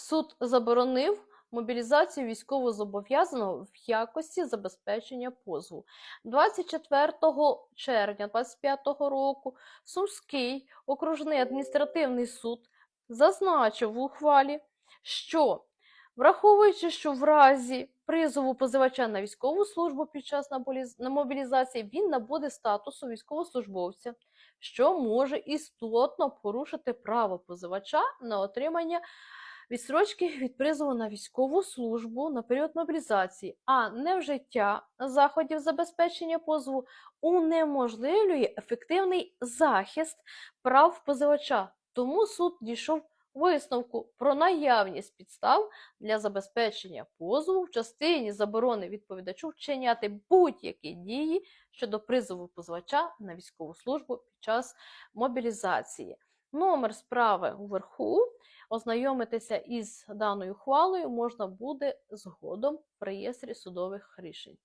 Суд заборонив мобілізацію військовозобов'язаного в якості забезпечення позову. 24 червня 2025 року Сумський окружний адміністративний суд зазначив в ухвалі, що враховуючи, що в разі призову позивача на військову службу під час мобілізації він набуде статусу військовослужбовця, що може істотно порушити право позивача на отримання відстрочки від призову на військову службу на період мобілізації, а невжиття заходів забезпечення позову унеможливлює ефективний захист прав позивача. Тому суд дійшов висновку про наявність підстав для забезпечення позову в частині заборони відповідачу вчиняти будь-які дії щодо призову позивача на військову службу під час мобілізації. Номер справи уверху. Ознайомитися із даною хвалою можна буде згодом в реєстрі судових рішень.